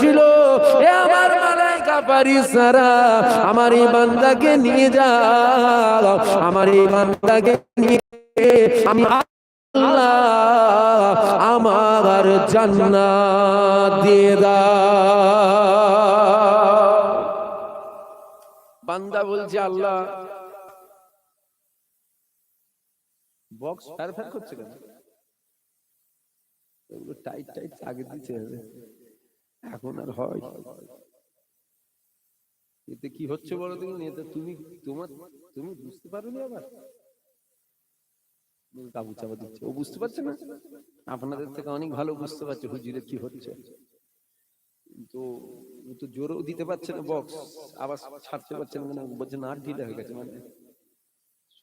ছিল। এ আমার মালাইকা পারিসারা আমার এই বান্দাকে নিয়ে যাও আমার এই বান্দাকে নিয়ে আমি আমার জান্নাত দিয়ে দাও বান্দা বলছে, আল্লাহ বক্স ফের ফের করছে কেন? এগুলো টাইট টাইট আগে দিতে হবে। এখন আর হয়। এতে কি হচ্ছে বড় দিন এতে তুমি, তোমার, তুমি বুঝতে পারোনি আবার? কাবু চাপা দিচ্ছে। ও বুঝতে পারছে না? আপনাদের থেকে অনেক ভালো বুঝতে পারছে হুজুরে কি হচ্ছে। তো তো জোরও দিতে পারছে না বক্স আবার ছাড়তে পারছে না মানে বলছে নাট ঢিলে হয়ে গেছে মানে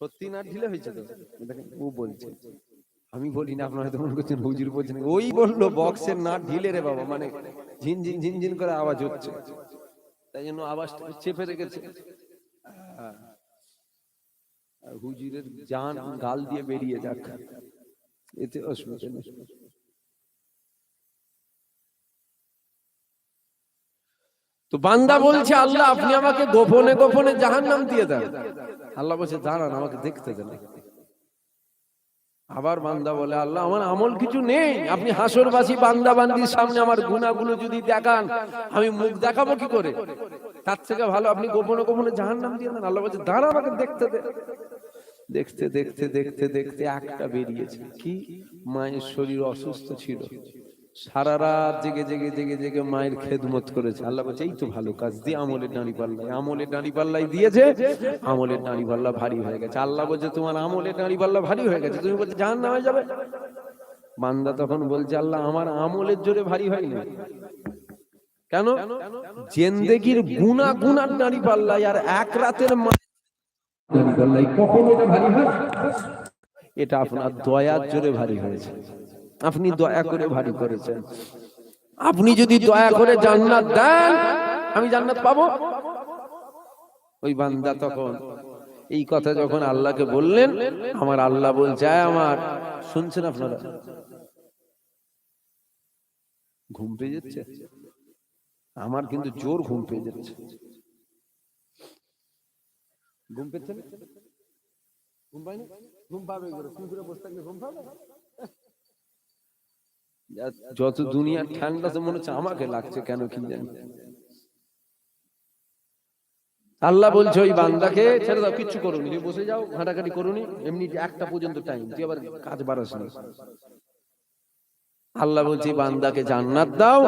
সত্যি নাট ঢিলে হয়েছে তো? দেখেন, ও বলছে। আমি বলি না, আপনারা তো মনে করছেন হুজুর বলছেন। ওই বলল বক্সের না, ঢিলে রে বাবা। মানে ঝিনঝিন ঝিনঝিন করে আওয়াজ হচ্ছে। তাই জন্য আওয়াজটা চেপে রেখেছে। হুজুরের জান গাল দিয়ে বেরিয়ে যাক। এতে অসুবিধা নেই। তো বান্দা বলছে, আল্লাহ, আপনি আমাকে গোপনে গোপনে জাহান নাম দিয়ে দেন। আল্লাহ বলছে, দাঁড়ান, আমাকে দেখতে দেন। আবার বান্দা বলে, আল্লাহ, আমার আমল কিছু নেই। আপনি হাসরবাসী বান্দা বান্দির সামনে আমার গুণাগুলো যদি দেখান, আমি মুখ দেখাবো কি করে? তার থেকে ভালো, আপনি গোপনে গোপনে জাহান নাম দিয়ে দেন। আল্লাহ বলছে, দাঁড়া আমাকে দেখতে দে। দেখতে দেখতে দেখতে দেখতে একটা বেরিয়েছে। কি? মায়ের শরীর অসুস্থ ছিল। সারা রাত জেগে জেগে জেগে জেগে মায়ের খেদমত করেছে। আল্লাহ বলছে, এই তো ভালো কাজ, দিয়ে আমলের দাঁড়ি পাল্লাই আমলের দাঁড়ি পাল্লাই দিয়েছে, আমলের দাঁড়ি পাল্লা ভারী হয়ে গেছে। আল্লাহ বলছে, তোমার আমলের দাঁড়ি পাল্লা ভারী হয়ে গেছে, তুমি বলছে, জাহান নামে যাবে? বান্দা তখন বলছে, আল্লাহ, আমার আমলের জোরে ভারী হয়নি। কেন? জেন্দেগির গুনা গুনার দাঁড়ি পাল্লাই আর এক রাতের কখন এটা ভারী হয়? এটা আপনার দয়ার জোরে ভারী হয়েছে। আপনি দয়া করে ভারী করেছেন। আপনি যদি দয়া করে জান্নাত দেন আমি জান্নাত পাবো। ওই বান্দা তখন এই কথা যখন আল্লাহকে বললেন আমার আল্লাহ বলছে "আয় আমার। শুনছেন আপনারা? ঘুম পেয়ে যাচ্ছে? আমার কিন্তু জোর ঘুম পেয়ে যাচ্ছে। ঘুম পেচ্ছে না? ঘুম পায়নি? ঘুম পাবে করে? বসে থাকলে ঘুম পাবে? যত দুনিয়ার ঠান্ডা তো মনে হচ্ছে আমাকে লাগছে কেন কি জানি। আল্লাহ বলছে, ওই বান্দাকে ছেড়ে দাও, কিচ্ছু করুনি বসে যাও, ঘাটাঘাটি করুনি, এমনি একটা পর্যন্ত টাইম তুই আবার কাজ বাড়াস না। আল্লাহ বলছে বান্দাকে জান্নাত দাও,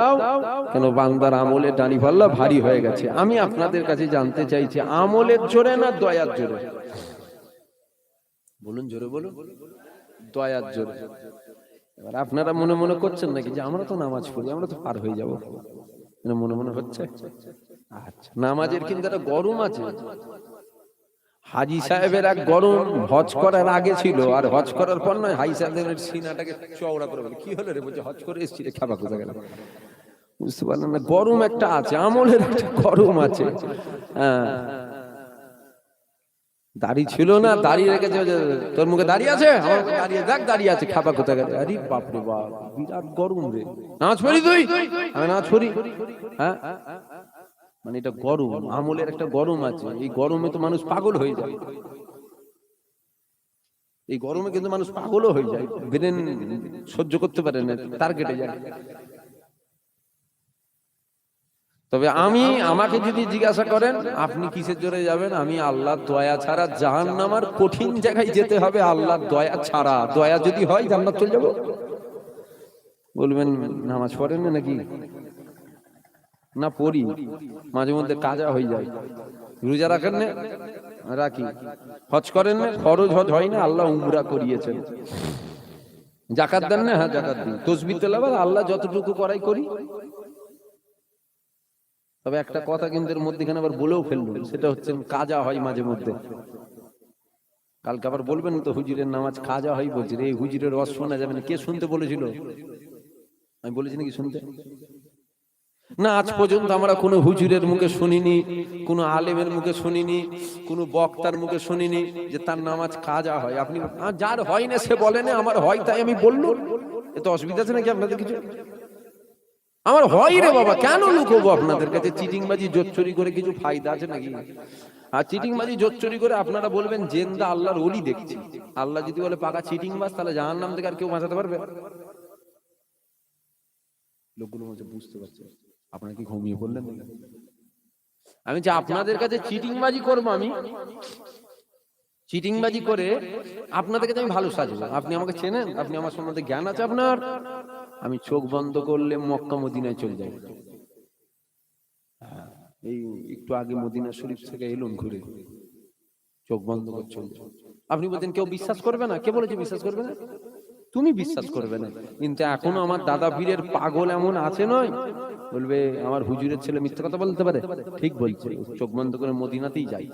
কেন বান্দার আমলের ডানি পাল্লা ভারী হয়ে গেছে। আমি আপনাদের কাছে জানতে চাইছি, আমলের জোরে না দয়ার জোরে? বলুন জোরে বলুন। দয়ার জোরে। এবার আপনারা মনে মনে করছেন নাকি যে আমরা তো নামাজ পড়ি, আমরা তো পার হয়ে যাব? মনে মনে হচ্ছে? আচ্ছা নামাজের কিন্তু একটা গরম আছে। হাজি সাহেবের এক গরম হজ করার আগে ছিল, আর হজ করার পর নয়, হাজি সাহেবের সিনাটাকে চওড়া করে কি হলো রে বলছে, হজ করে এসেছি রে, খাবা কোথা গেল বুঝতে পারলাম না, গরম একটা আছে, আমলের একটা গরম আছে। হ্যাঁ। দাড়ি ছিল না দাড়ি রেখেছে তোর মুখে দাড়ি আছে? মুখে দেখ দাড়ি আছে খাবা কোথা গেল? আরে বাপরে বাপ বিরাট গরম রে। না পড়ি তুই? আমি নাচ পড়ি হ্যাঁ? মানে এটা গরম আমলের একটা গরম আছে। এই গরমে তো মানুষ পাগল হয়ে যায়। এই গরমে কিন্তু মানুষ পাগলও হয়ে যায়। ব্রেন সহ্য করতে পারে না তার কেটে যায়। তবে আমি আমাকে যদি জিজ্ঞাসা করেন আপনি কিসের জোরে যাবেন? আমি আল্লাহ দয়া ছাড়া জাহান নামার কঠিন জায়গায় যেতে হবে আল্লাহ দয়া ছাড়া। দয়া যদি হয় জান্নাত চলে যাব। বলবেন নামাজ পড়েন না নাকি? না পড়ি। মাঝে মধ্যে কাজা হয়ে যায়। রোজা রাখেন না? রাখি। হজ করেন না? ফরজ হজ হয় না? আল্লাহ উমরা করিয়েছেন। জাকাত দেন না? হ্যাঁ জাকাত দিন। তসবি তেলাবার আল্লাহ যতটুকু করাই করি। তবে একটা কথা কিন্তু এর মধ্যেখানে আবার বলেও ফেলব সেটা হচ্ছে কাজা হয় মাঝে মধ্যে। কালকে আবার বলবেন তো হুজুরের নামাজ কাজা হয় বলছে রে, এই হুজুরের রস শোনা যাবে না কে শুনতে বলেছিল? আমি বলেছি নাকি শুনতে? না আজ পর্যন্ত আমরা কোনো হুজুরের মুখে শুনিনি কোনো আলেমের মুখে শুনিনি কোনো বক্তার মুখে শুনিনি যে তার নামাজ কাজা হয়। আপনি যার হয় না সে বলে না আমার হয় তাই আমি বলল এ তো অসুবিধা আছে নাকি আপনাদের কিছু? আমার হয় রে বাবা কেন লুকোবো আপনাদের কাছে? চিটিংবাজি জোচ্চুরি করে কিছু ফায়দা আছে নাকি? আর চিটিংবাজি জোচ্চুরি করে আপনারা বলবেন জেন্দা আল্লাহর ওলি দেখছি। আল্লাহ যদি বলে পাকা চিটিংবাজ তাহলে জাহান নাম থেকে আর কেউ বাঁচাতে পারবে? লোকগুলো মধ্যে বুঝতে পারছে। আপনারা কি ঘুমিয়ে পড়লেন আমি যে আপনাদের কাছে চিটিংবাজি করব আমি? চিটিংবাজি করে আপনাদের কাছে আমি ভালো সাজবো। আপনি আমাকে চেনেন? আপনি আমার সম্বন্ধে জ্ঞান আছে আপনার? আমি চোখ বন্ধ করলে মক্কা মদিনায় চলে যাই হ্যাঁ, এই একটু আগে মদিনা শরীফ থেকে এলুন ঘুরে। চোখ বন্ধ করে চলে আপনি বলছেন কেউ বিশ্বাস করবে না? কে বলেছে বিশ্বাস করবে না? তুমি বিশ্বাস করবে না। কিন্তু এখনও আমার দাদা পীরের পাগল এমন আছে নয়। বলবে আমার হুজুরের ছেলে মিথ্যা কথা বলতে পারে? ঠিক বলছে। চোখ বন্ধ করে মদিনাতেই যাই।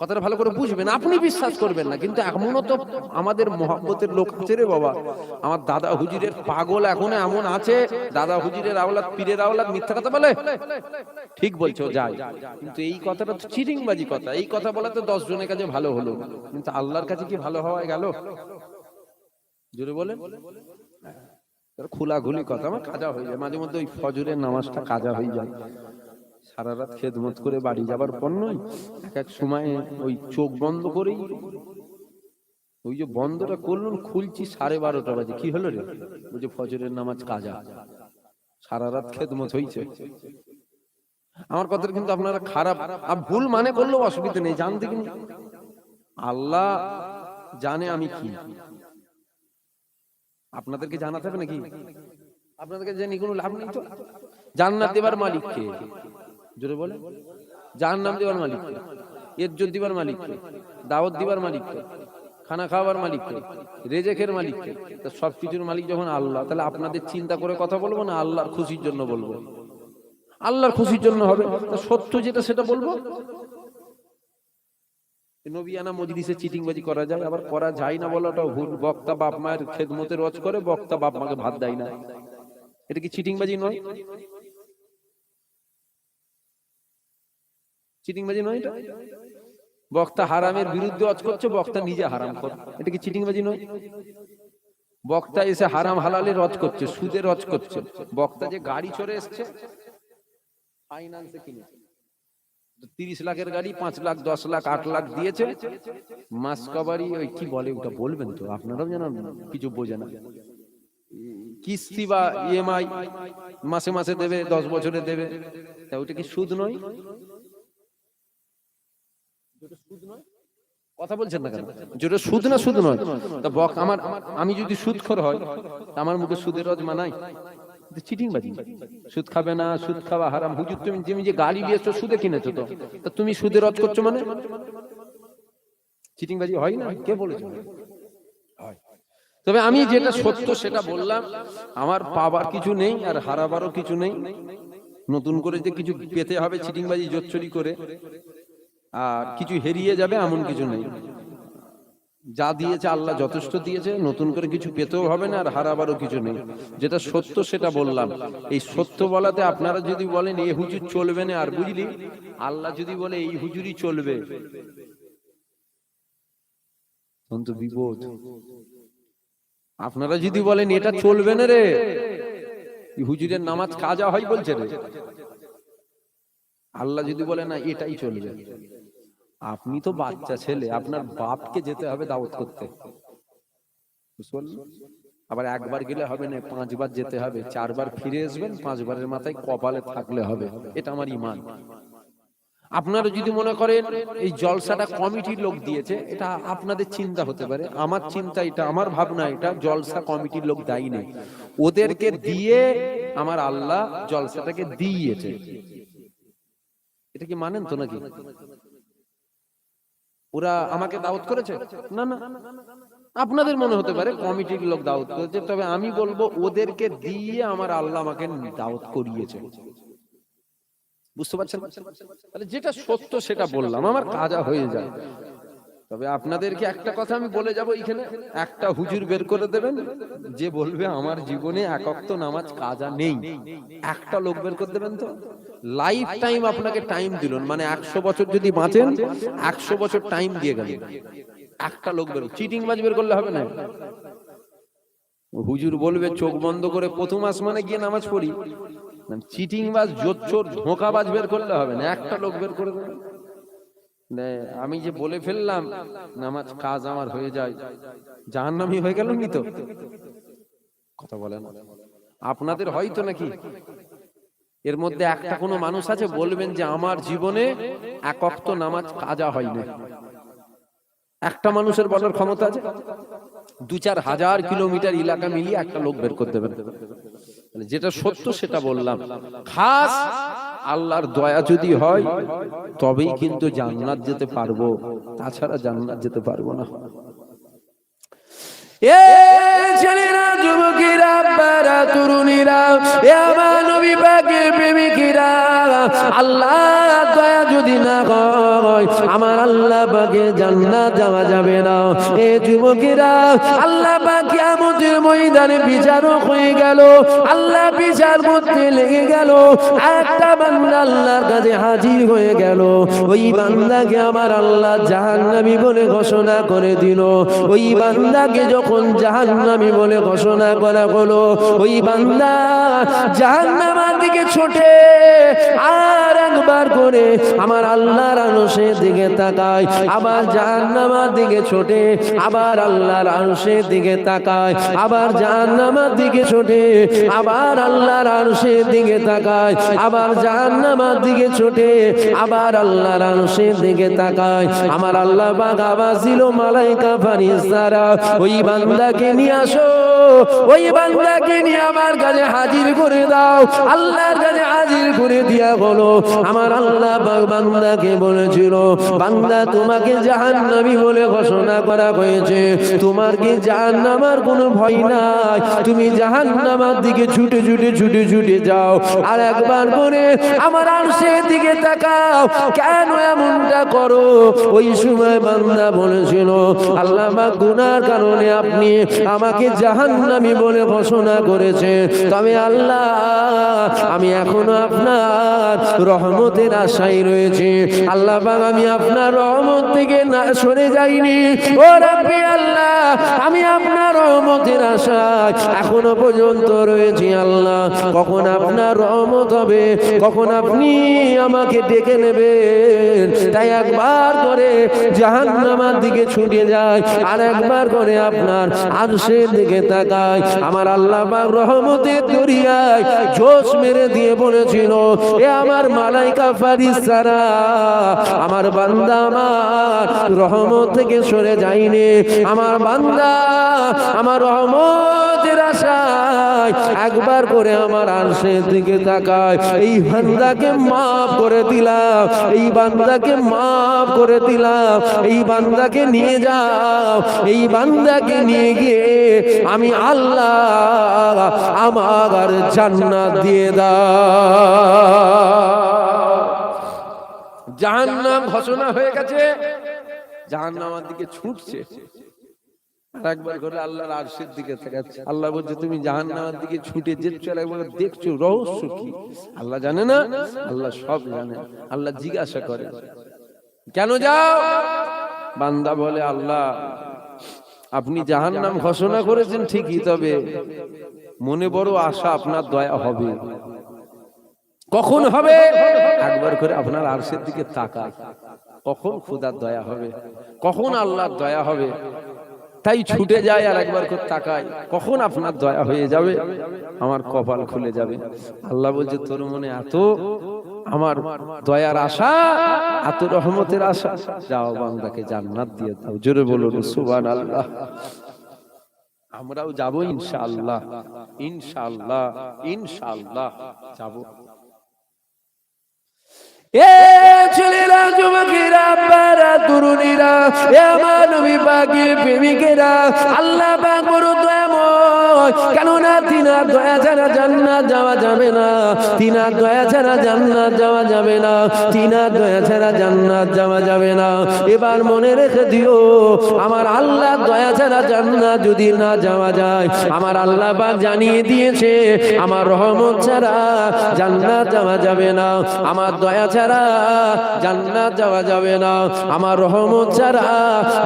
কথাটা ভালো করে বুঝবেন আপনি বিশ্বাস করবেন না কিন্তু এমনও তো আমাদের মহাব্বতের লোক আছে রে বাবা। আমার দাদা হুজুরের পাগল এখন এমন আছে দাদা হুজুরের আওলাদ পীরের আওলাদ মিথ্যা কথা বলে? ঠিক বলছো যাই কিন্তু এই কথাটা তো চিটিংবাজি কথা। এই কথা বলা তো দশ জনের কাছে ভালো হলো। কিন্তু আল্লাহর কাছে কি ভালো হওয়া গেল? জোরে বলেন। খোলাখুলি কথা আমার কাজা হয়ে যায়। মাঝে মধ্যে ওই ফজরের নামাজটা কাজা হয়ে যায়। সারা রাত খেদমত করে বাড়ি যাবার পর নয়, এক এক সময় ওই চোখ বন্ধ করেই ওই যে বন্ধটা করলাম খুলছি সাড়ে বারোটা বাজে। কি হলো রে? ওই যে ফজরের নামাজ কাজা। সারা রাত খেদমত হয়েছে আমার কথা কিন্তু আপনারা খারাপ, আর ভুল মানে করলেও অসুবিধা নেই, জানতে কিন্তু আল্লাহ জানে আমি কি। আপনাদেরকে জানাতে হবে নাকি? আপনাদেরকে জানি কোনো লাভ নেই তো? জান্নাত দেবার মালিক কে জোরে বলে জাহান্নাম দেবার মালিক কে? ইজ্জত দিবার মালিক দাওয়াত দিবার মালিক খানা খাওয়ার মালিক রেজেকের মালিক তা সব কিছুর মালিক যখন আল্লাহ, তাহলে আপনাদের চিন্তা করে কথা বলব না আল্লাহর খুশির জন্য বলব? আল্লাহর খুশির জন্য হবে। তা সত্য যেটা সেটা বলব? নবিয়ানা মজলিসে চিটিংবাজি করা যায়, আবার করা যায় না বলাটাও ভুল। বক্তা বাপ মায়ের খেদমতে রজ করে, বক্তা বাপ মাকে ভাত দেয় না। এটা কি চিটিংবাজি নয়? চিটিংবাজি নয় এটা? বক্তা হারামের বিরুদ্ধে অজ করছে, বক্তা নিজে হারাম করে। এটা কি চিটিংবাজি নয়? বক্তা এসে হারাম হালালে রজ করছে সুদে রজ করছে। বক্তা যে গাড়ি চড়ে এসছে ফাইন্যান্সে তিরিশ লাখের গাড়ি, পাঁচ লাখ, দশ লাখ, আট লাখ দিয়েছে। মাস কভারি ওই কি বলে, ওটা বলবেন তো? আপনারাও জানান কিছু বোঝে না কিস্তি বা ইএমআই মাসে মাসে দেবে, দশ বছরে দেবে। তা ওটা কি সুদ নয়? কথা বলছেন না কেন? যেটা সুদ না সুদ নয়? তা বক, আমার, আমি যদি সুদখোর হয় আমার মুখে সুদের রজ মানাই চিটিং বাজি সুদ খাবে না, সুদ খাওয়া হারাম। হুজুর, তুমি তুমি যে গাড়ি দিয়েছ, সুদে কিনেছো তো? তা তুমি সুদে রজ করছ মানে? চিটিং বাজি হয় না? কে বলেছে। তবে আমি যেটা সত্য সেটা বললাম, আমার পাবার কিছু নেই আর হারাবারও কিছু নেই। নতুন করে যে কিছু পেতে হবে চিটিংবাজি জোচ্চুরি করে। আর কিছু হেরিয়ে যাবে এমন কিছু নেই। যা দিয়েছে আল্লাহ যথেষ্ট দিয়েছে নতুন করে কিছু পেতেও হবে না আর হারাবারও কিছু নেই। যেটা সত্য সেটা বললাম। এই সত্য বলাতে আপনারা যদি বলেন এই হুজুর চলবে না আর বুঝলি আল্লাহ যদি বলে এই হুজুরই চলবে বিপদ। আপনারা যদি বলেন এটা চলবে না রে হুজুরের নামাজ কাজা হয় বলছে রে। আল্লাহ যদি বলে না এটাই চলবে। আপনি তো বাচ্চা ছেলে আপনার বাপকে যেতে হবে দাওয়াত করতে। আবার একবার গেলে হবে না পাঁচবার যেতে হবে চারবার ফিরে আসবেন পাঁচবারের মাথায় কপালে থাকলে হবে। এটা আমার ইমান। আপনারা যদি মনে করেন এই জলসাটা কমিটির লোক দিয়েছে এটা আপনাদের চিন্তা হতে পারে। আমার চিন্তা এটা আমার ভাবনা এটা জলসা কমিটির লোক দায়ী নেই। ওদেরকে দিয়ে আমার আল্লাহ জলসাটাকে দিয়েছে। এটা কি মানেন তো নাকি? ওরা আমাকে দাওয়াত করেছে? না না। আপনাদের মনে হতে পারে কমিটির লোক দাওয়াত করেছে, তবে আমি বলব ওদেরকে দিয়ে আমার আল্লাহ আমাকে দাওয়াত করিয়েছে। বুঝতে পারছেন? যেটা সত্য সেটা বললাম, আমার কাজা হয়ে যায় তবে আপনাদেরকে একটা কথা আমি বলে যাব এখানে। একটা হুজুর বের করে দেবেন যে বলবে আমার জীবনে একক নামাজ কাজা নেই। একটা লোক বের করে দেবেন তো। লাইফ টাইম আপনাকে টাইম দিল মানে একশো বছর যদি বাঁচেন একশো বছর টাইম দিয়ে গেলেন। একটা লোক বের চিটিং বাজ বের করলে হবে না? হুজুর বলবে চোখ বন্ধ করে প্রথম আসমানে গিয়ে নামাজ পড়ি। চিটিং বাজ জোর চোর ধোঁকাবাজ বের করলে হবে না। একটা লোক বের করে দেবে নে, আমি যে বলে ফেললাম নামাজ কাজ আমার হয়ে যায়। জাহান্নামি হয়ে গেল নি তো? কথা বলেন। আপনাদের হয়তো নাকি? এর মধ্যে একটা কোনো মানুষ আছে বলবেন যে আমার জীবনে এক অক্ত নামাজ কাজা হয়নি। একটা মানুষের বলার ক্ষমতা আছে? দু চার হাজার কিলোমিটার এলাকা মিলিয়ে একটা লোক বের করতে দেবেন। তাহলে যেটা সত্য সেটা বললাম। খাস আল্লাহর দয়া যদি হয়, তবেই কিন্তু জান্নাত যেতে পারব। তাছাড়া জান্নাত যেতে পারব না। আল্লাহ দয়া যদি না হয়, আমার আল্লাহ পাকে জান্নাত যাওয়া যাবে না। এ যুবকেরা, আল্লাহ পাক কিয়ামতের ময়দানে বিচারক হয়ে গেল। আল্লাহ বিচার করতে লেগে গেল। একটা বান্দা আল্লাহর কাছে হাজির হয়ে গেল। ওই বান্দাকে আমার আল্লাহ জাহান্নামী বলে ঘোষণা করে দিল। ওই বান্দাকে যখন জাহান্নামী বলে ঘোষণা করা হলো, ওই বান্দা জাহান্নামার দিকে ছোটে আর একবার করে আমার আল্লাহর আনসের দিকে তাকায়, আবার জাহান্নামার দিকে ছোটে, আবার আল্লাহর আনসের দিকে তাকায়, আবার জাহান্নামার দিকে ছোটে, আবার আল্লাহর আনসের দিকে তাকায়, আবার জাহান্নামার দিকে ছোটে, আবার আল্লাহর আনসের দিকে তাকায়। আমার আল্লাহ বাগ আবার ছিল মালাইকা ফারিস্তারা, ওই বান্দাকে নিয়ে আসো, ওই বান্দাকে নিয়ে আমার কাছে হাজির করে দাও, আল্লাহর কাছে হাজির করে দিয়া বলো, আমার আল্লাহ বান্দাকে বলেছিল, বান্দা তোমাকে জাহান্নামী বলে ঘোষণা করা হয়েছে। তোমার কি জাহান্নামার কোনো ভয় নাই? তুমি জাহান্নামার দিকে ছুটে ছুটে ছুটে ছুটে যাও। আর একবার করে আমার আরশের দিকে তাকাও। কেন এমনটা করো? ওই সময় বান্দা বলেছিল আল্লাহ গুনার কারণে আপনি আমাকে জাহান্নামী বলে ঘোষণা করেছে তবে আল্লাহ, আমি এখনও আপনার রহমতের আশায় রয়েছে। আল্লাহ আমি আপনার রহমত থেকে না সরে যাইনি। ও রাব্বি আল্লাহ, আমি আপনার রহমতের আশায় এখনও পর্যন্ত রয়েছি আল্লাহ। কখন আপনার রহমত হবে, কখন আপনি আমাকে ডেকে নেবেন। তাই একবার করে জাহান্নামার দিকে ছুটে যায় আর একবার করে আপনার আরশের দিকে তাকায় আমার আল্লাহ পাক রহমতের দরিয়ায় জোশ মেরে দিয়ে বলেছিল, এ আমার মালাইকা ফারিস্তারা আমার বান্দা আমার রহমত থেকে সরে যায়নি। আমার বান্দা আমার রহমতের আশায় একবার করে আমার আরশের দিকে তাকায়। এই বান্দাকে মাফ করে দিলাম, এই বান্দাকে মাফ করে দিলাম, এই বান্দাকে নিয়ে যাও, এই বান্দাকে নিয়ে গিয়ে আমি আল্লাহ আমার জান্নাত দিয়ে দাও। জাহান্নাম ঘোষণা হয়ে গেছে। জাহান্নামার দিকে ছুটছে। একবার করে আল্লাহর আরশের দিকে তাকাচ্ছে। আল্লাহ বলছে তুমি জাহান্নামের দিকে ছুটে যেচ্ছ আর একবার দেখছ রহস্য কি? আল্লাহ জানে না আল্লাহ সব জানে। আল্লাহ জিজ্ঞাসা করে কেন যাও? বান্দা বলে আল্লাহ আপনি জাহান্নাম ঘোষণা করেছেন ঠিকই তবে মনে বড় আশা আপনার দয়া হবে। কখন হবে? একবার করে আপনার আরশের দিকে তাকায় কখন খুদার দয়া হবে? কখন আল্লাহর দয়া হবে? তাই ছুটে যায় আর একবার করে তাকায়। কখন আপনার দয়া হয়ে যাবে? আমার কপাল খুলে যাবে। আল্লাহ বলছে তোর মনে এত আমার দয়ার আশা এত রহমতের আশা? যাও বান্দাকে জান্নাত দিয়ে দাও। জোরে বলুন সুবান আল্লাহ আমরাও যাব ইনশাআল্লাহ। ইনশাআল্লাহ ইনশাআল্লাহ। যাব। এ আল্লাহ পাক এবার মনে রেখে দিও, আমার আল্লাহ দয়া ছাড়া জান্নাত যদি না যাওয়া যায়, আমার আল্লাহ পাক জানিয়ে দিয়েছে, আমার রহমত ছাড়া জান্নাত যাওয়া যাবে না। আমার দয়া ছাড়া জান্নাত যাওয়া যাবে না। আমার রহমত ছাড়া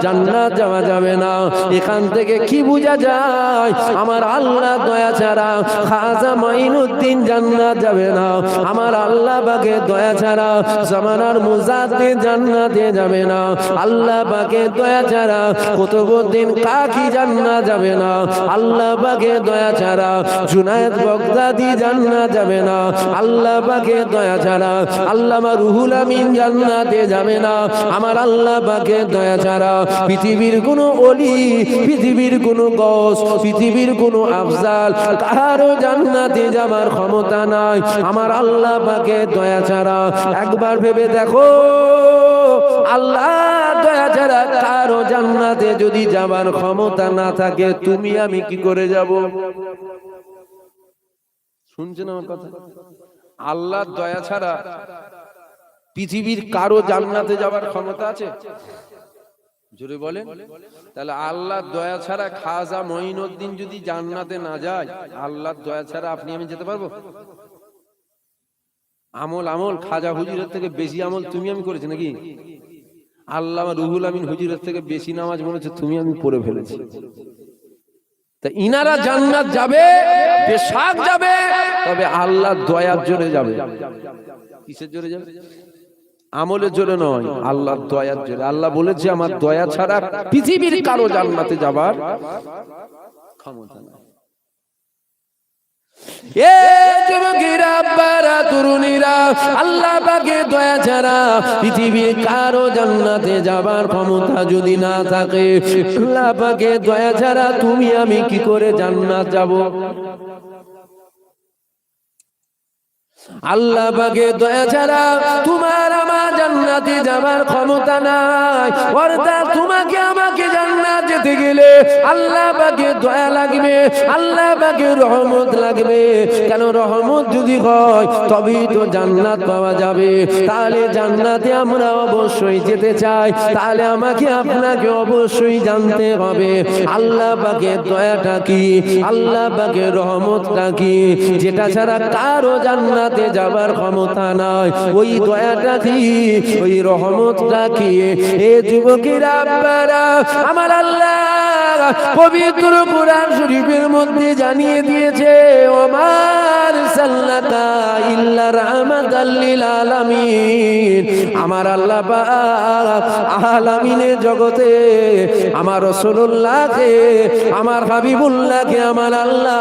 জান্নাত যাওয়া যাবে না। এখান থেকে কি বোঝা যায়? আমার আল্লাহ দয়া ছাড়া খাজা মাইনুদ্দিন জান্নাত যাবে না। আমার আল্লাহ পাকে দয়া ছাড়া জামানার মুজাদ্দি জান্নাতে যাবে না। আল্লাহ পাকে দয়া ছাড়া কুতুবউদ্দিন কাকি জান্নাত যাবে না। আল্লাহ পাকে দয়া ছাড়া জুনায়েদ বগদাদি জান্নাত যাবে না। আল্লাহ পাকে দয়া ছাড়া আল্লামা রুহুল আমিন জান্নাতে যাবে না। আমার আল্লাহ পাকে দয়া ছাড়া পৃথিবীর কোনো অলি, পৃথিবীর কোনো গস পৃথিবীর কোনো আফজাল, কারও জান্নাতে যাবার ক্ষমতা নাই। আমার আল্লাহ পাকে দয়া ছাড়া। একবার ভেবে দেখো, আল্লাহ দয়া ছাড়া কারও জান্নাতে যদি যাবার ক্ষমতা না থাকে, তুমি আমি কি করে যাব? শুনছেন আমার কথা? আল্লাহর দয়া ছাড়া পৃথিবীর কারও জান্নাতে যাবার ক্ষমতা আছে? জোরে বলেন, তাহলে আল্লাহর দয়া ছাড়া খাজা মঈনুদ্দিন যদি জান্নাতে না যায়, আল্লাহর দয়া ছাড়া আপনি আমি যেতে পারব? আমল আমল, খাজা হুজুরের থেকে বেশি আমল তুমি আমি করেছি নাকি? আল্লাহ রুহুল আমিন হুজুরের থেকে বেশি নামাজ মনে তুমি আমি পড়ে ফেলেছি। তা ইনারা জান্নাত যাবে বেশাক যাবে, তবে আল্লাহ দয়ার জোরে যাবে। কিসের জোরে যাবে? আমলের জোরে নয় আল্লাহর দয়ার জোরে আল্লাহ বলেছে আমার দয়া ছাড়া পৃথিবীর কারও জান্নাতে যাবার ক্ষমতা নাই। এ যুবকেরা আব্বারা তরুণীরা আল্লাহ পাকে দয়া ছাড়া পৃথিবীর কারও জান্নাতে যাবার ক্ষমতা যদি না থাকে আল্লাহ পাকে দয়া ছাড়া তুমি আমি কি করে জান্নাত যাব? আল্লাহ বাগে দয়া ছাড়া তোমার আমার জান্নাতে যাবার ক্ষমতা নাই। অর্থাৎ তোমাকে আমাকে জান্নাত যেতে গেলে আল্লাহ পাকে দয়া লাগবে, আল্লাহ পাকে রহমত লাগবে। কেন রহমত যদি হয়, তবেই তো জান্নাত পাওয়া যাবে। তাহলে জান্নাতে আমরা অবশ্যই যেতে চাই। তাহলে আমাকে আপনাকে অবশ্যই জানতে হবে, আল্লাহ পাকে দয়াটা কি, আল্লাহ পাকে রহমতটা কি? যেটা ছাড়া কারও জান্নাতে যাবার ক্ষমতা নাই। ওই দয়াটা কি, ওই রহমতটা কি? এ যুবকেরা, আপনারা, আমার আল্লাহ পবিত্র কোরআন শরীফের মধ্যে জানিয়ে দিয়েছে ওমার আমার আল্লাহ পাক জগতে, আমার রাসূলুল্লাহকে, আমার হাবিবুল্লাহকে, আমার আল্লাহ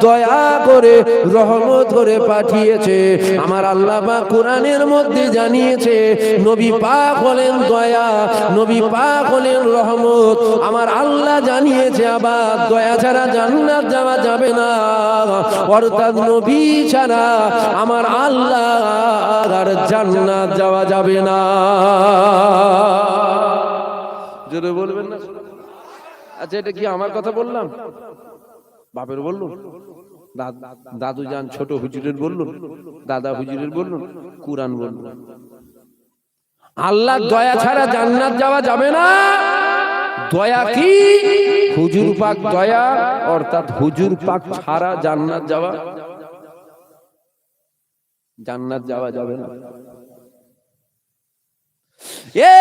দয়া করে, রহমত করে পাঠিয়েছে। আমার আল্লাহ পাক কোরআনের মধ্যে জানিয়েছে, নবী পাক হলেন দয়া, নবী পাক হলেন রহমত। আমার আল্লাহ জানিয়েছে, আবার দয়া ছাড়া জান্নাত যাওয়া যাবে না। অর্থাৎ ছাড়া আমার আল্লাহ আর জান্নাত যাওয়া যাবে না। জোরে বলবেন না? আচ্ছা এটা কি আমার কথা বললাম? বাপের বললুন দাদু যান, ছোট হুজুরের বললুন দাদা হুজুরের বললুন কুরআন বললুন আল্লাহ দয়া ছাড়া জান্নাত যাওয়া যাবে না। দয়া কি? হুজুর পাক দয়া, অর্থাৎ হুজুর পাক ছাড়া জান্নাত যাওয়া জান্নাত যাওয়া যাবে না। এ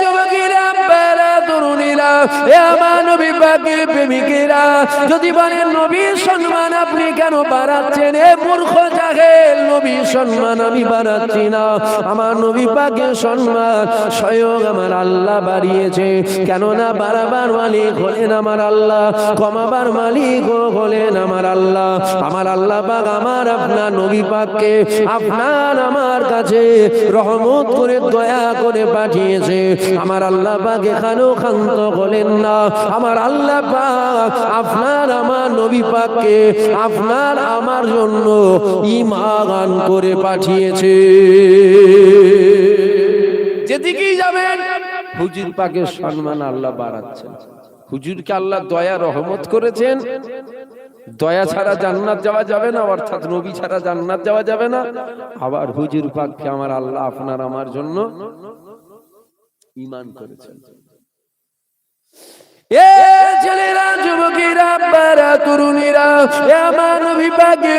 যুবকেরা, বেলা তরুণীরা, এ আমার নবী পাকে প্রেমিকেরা, যদি বলেন নবীর সম্মান আপনি কেন বাড়াচ্ছেন? এ মূর্খ জাহেল নবীর সম্মান আমি বাড়াচ্ছি না। আমার নবী পাকের সম্মান স্বয়ং আমার আল্লাহ বাড়িয়েছে। কেননা বাড়াবার মালিক হলেন আমার আল্লাহ কমাবার মালিক হলেন আমার আল্লাহ। আমার আল্লাহ পাক আমার আপনার নবী পাককে আপনার আমার কাছে রহমত করে, দয়া করে পাঠিয়েছে। আমার আল্লাহ পাক এখানেও ক্ষান্ত হলেন না। আমার আল্লাহ পাক আপনার আমার নবী পাককে আপনার আমার জন্য করে পাঠিয়েছে। যেদিকেই যাবেন, হুজুর পাকের সম্মান আল্লাহ বাড়াচ্ছেন। হুজুরকে আল্লাহ দয়া, রহমত করেছেন। দয়া ছাড়া জান্নাত যাওয়া যাবে না, অর্থাৎ নবী ছাড়া জান্নাত যাওয়া যাবে না। আবার হুজুর পাককে আমার আল্লাহ আপনার, আমার জন্য ইমান করেছেন। এ ছেলেরা যুবকেরা আব্বারা তরুণীরা আমার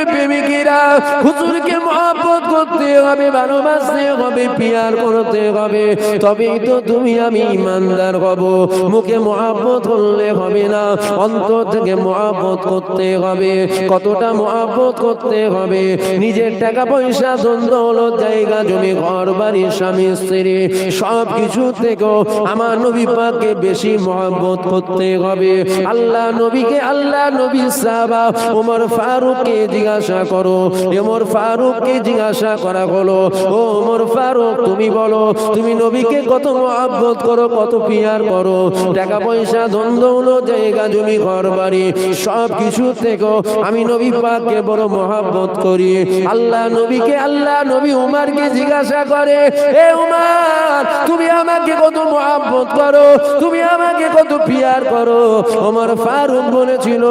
প্রেমিকেরা হুজুরকে মহব্বত করতে হবে ভালোবাসতে হবে পিয়ার করতে হবে। তবেই তো তুমি আমি ইমানদার হব। মুখে মহব্বত করলে হবে না অন্তর থেকে মহব্বত করতে হবে। কতটা মহব্বত করতে হবে? নিজের টাকা পয়সা দ্বন্দ্ব জায়গা জমি ঘর বাড়ি স্বামী স্ত্রী সব কিছু থেকেও আমার নবী পাককে বেশি মহব্বত করতে হবে। আল্লাহ নবীকে আল্লাহ নবী সাহাবা ওমর ফারুককে জিজ্ঞাসা করো। ওমর ফারুককে জিজ্ঞাসা করা হলো, ও ওমর ফারুক, তুমি বলো, তুমি নবীকে কত মহব্বত করো, কত পিয়ার করো? টাকা পয়সা দ্বন্দ্ব হলো জায়গা, জমি ঘর বাড়ি সব কিছু থেকেও আমি নবী পাককে বড় মহব্বত করি। আল্লাহ নবীকে, আল্লাহ নবী উমারকে জিজ্ঞাসা করে, এ উমার, তুমি আমাকে কত মহব্বত করো? তুমি আমাকে কত পিয়ার করো। ওমর ফারুক বলেছিল,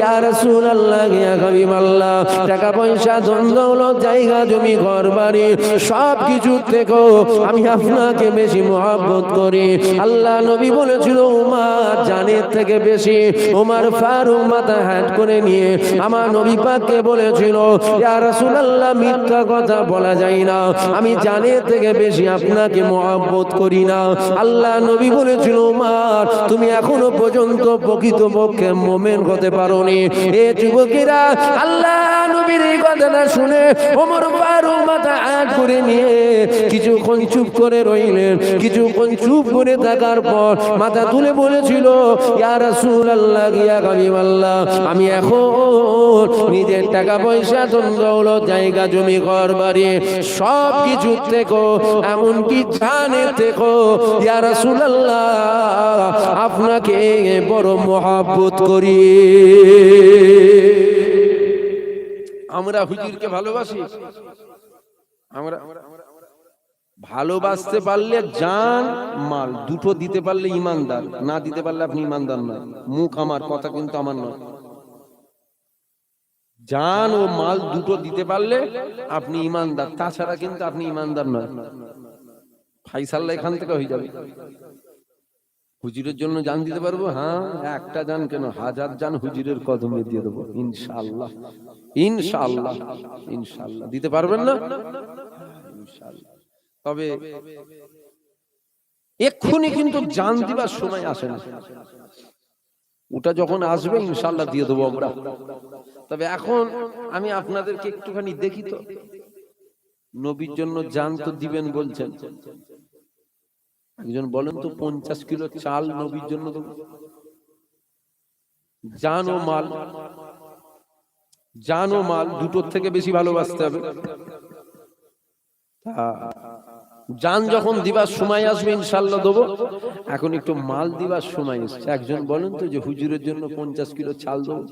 ইয়া রাসূলুল্লাহ ইয়া হাবিবাল্লাহ টাকা পয়সা দ্বন্দ্ব জায়গা, জমি, ঘর, বাড়ি সব কিছু থেকেও আমি আপনাকে বেশি মহব্বত করি। আল্লাহ নবী বলেছিল, উমার জানের থেকে বেশি। ওমর ফারুক মাথা হ্যাট করে নিয়ে আমার নবী পাককে বলেছিল, ইয়া রাসূলুল্লাহ, মিথ্যা কথা বলা যায় না। আমি জানের থেকে বেশি আপনাকে মহব্বত করি না। আল্লাহ নবী বলেছিল, উমার, তুমি এখনও পর্যন্ত প্রকৃত পক্ষে মোমেন হতে পারোনি। এ যুবকেরা আল্লাহ নবীর এই কথাটা শুনে ওমর ফারুক মাথা আট করে নিয়ে কিছুক্ষণ চুপ করে রইলেন। কিছুক্ষণ চুপ করে থাকার পর মাথা তুলে বলেছিল আমি এখন নিজের টাকা পয়সা দ্বন্দ্ব জায়গা, জমি, ঘর, বাড়ি সব কিছু থেকো এমনকি জানে থেকো ইয়া রাসূলুল্লাহ, আপনাকে বড় মহাব্বত করি। আমরা হুজুরকে ভালোবাসি। আমরা ভালোবাসতে পারলে জান, মাল, দুটো দিতে পারলে ইমানদার, না দিতে পারলে আপনি ইমানদার নয় মুখ আমার, কথা কিন্তু আমার নয়। জান ও মাল দুটো দিতে পারলে আপনি ইমানদার, তাছাড়া কিন্তু আপনি ইমানদার নয়। ফাইসাল্লাহ এখান থেকে হয়ে যাবে। হুজুরের জন্য জান দিতে পারব? হ্যাঁ একটা জান কেন? হাজার জান হুজুরের কদমে দিয়ে দেবো। ইনশাল্লাহ ইনশাল্লাহ ইনশাল্লাহ দিতে পারবেন না? তবে এক্ষুনি কিন্তু জান দিবার সময় আসে না। ওটা যখন আসবে ইনশাল্লাহ দিয়ে দেবো আমরা। তবে এখন আমি আপনাদেরকে একটুখানি দেখি তো। নবীর জন্য জান তো দিবেন বলছেন। একজন বলেন তো, পঞ্চাশ কিলো চাল নবীর জন্য জান ও মাল। জান ও মাল দুটোর থেকে বেশি ভালোবাসতে হবে। জান যখন দিবার সময় আসবে ইনশাল্লাহ দেবো। এখন একটু মাল দিবার সময় এসছে। একজন বলেন তো যে হুজুরের জন্য পঞ্চাশ কিলো চাল দেবো।